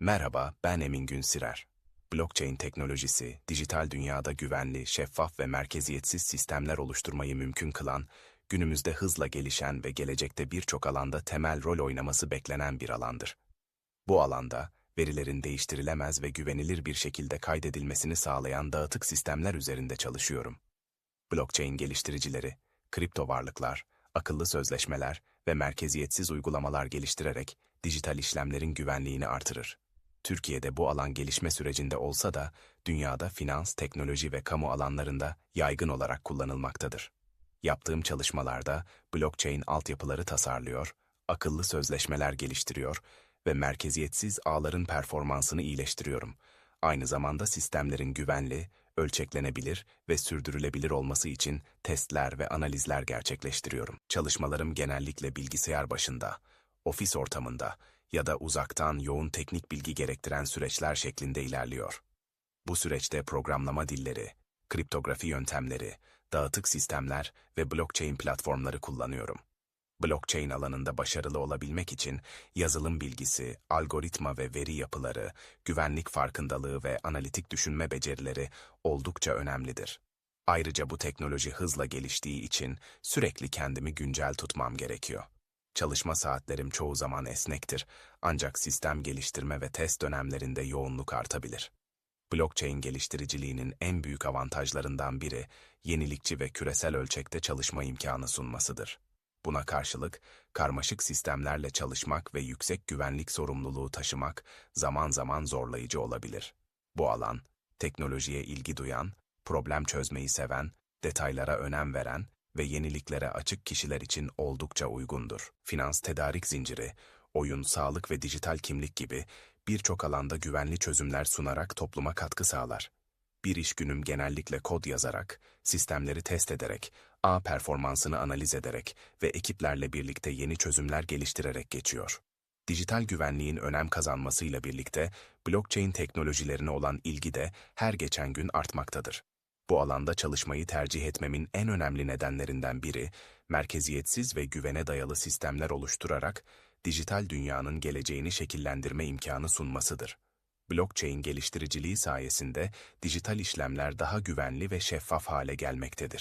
Merhaba, ben Emin Günsirer. Blockchain teknolojisi, dijital dünyada güvenli, şeffaf ve merkeziyetsiz sistemler oluşturmayı mümkün kılan, günümüzde hızla gelişen ve gelecekte birçok alanda temel rol oynaması beklenen bir alandır. Bu alanda, verilerin değiştirilemez ve güvenilir bir şekilde kaydedilmesini sağlayan dağıtık sistemler üzerinde çalışıyorum. Blockchain geliştiricileri, kripto varlıklar, akıllı sözleşmeler ve merkeziyetsiz uygulamalar geliştirerek dijital işlemlerin güvenliğini artırır. Türkiye'de bu alan gelişme sürecinde olsa da dünyada finans, teknoloji ve kamu alanlarında yaygın olarak kullanılmaktadır. Yaptığım çalışmalarda blockchain altyapıları tasarlıyor, akıllı sözleşmeler geliştiriyor ve merkeziyetsiz ağların performansını iyileştiriyorum. Aynı zamanda sistemlerin güvenli, ölçeklenebilir ve sürdürülebilir olması için testler ve analizler gerçekleştiriyorum. Çalışmalarım genellikle bilgisayar başında, ofis ortamında ya da uzaktan yoğun teknik bilgi gerektiren süreçler şeklinde ilerliyor. Bu süreçte programlama dilleri, kriptografi yöntemleri, dağıtık sistemler ve blockchain platformları kullanıyorum. Blockchain alanında başarılı olabilmek için yazılım bilgisi, algoritma ve veri yapıları, güvenlik farkındalığı ve analitik düşünme becerileri oldukça önemlidir. Ayrıca bu teknoloji hızla geliştiği için sürekli kendimi güncel tutmam gerekiyor. Çalışma saatlerim çoğu zaman esnektir ancak sistem geliştirme ve test dönemlerinde yoğunluk artabilir. Blockchain geliştiriciliğinin en büyük avantajlarından biri yenilikçi ve küresel ölçekte çalışma imkanı sunmasıdır. Buna karşılık karmaşık sistemlerle çalışmak ve yüksek güvenlik sorumluluğu taşımak zaman zaman zorlayıcı olabilir. Bu alan, teknolojiye ilgi duyan, problem çözmeyi seven, detaylara önem veren ve yeniliklere açık kişiler için oldukça uygundur. Finans tedarik zinciri, oyun, sağlık ve dijital kimlik gibi birçok alanda güvenli çözümler sunarak topluma katkı sağlar. Bir iş günüm genellikle kod yazarak, sistemleri test ederek, ağ performansını analiz ederek ve ekiplerle birlikte yeni çözümler geliştirerek geçiyor. Dijital güvenliğin önem kazanmasıyla birlikte blockchain teknolojilerine olan ilgi de her geçen gün artmaktadır. Bu alanda çalışmayı tercih etmemin en önemli nedenlerinden biri, merkeziyetsiz ve güvene dayalı sistemler oluşturarak dijital dünyanın geleceğini şekillendirme imkanı sunmasıdır. Blockchain geliştiriciliği sayesinde dijital işlemler daha güvenli ve şeffaf hale gelmektedir.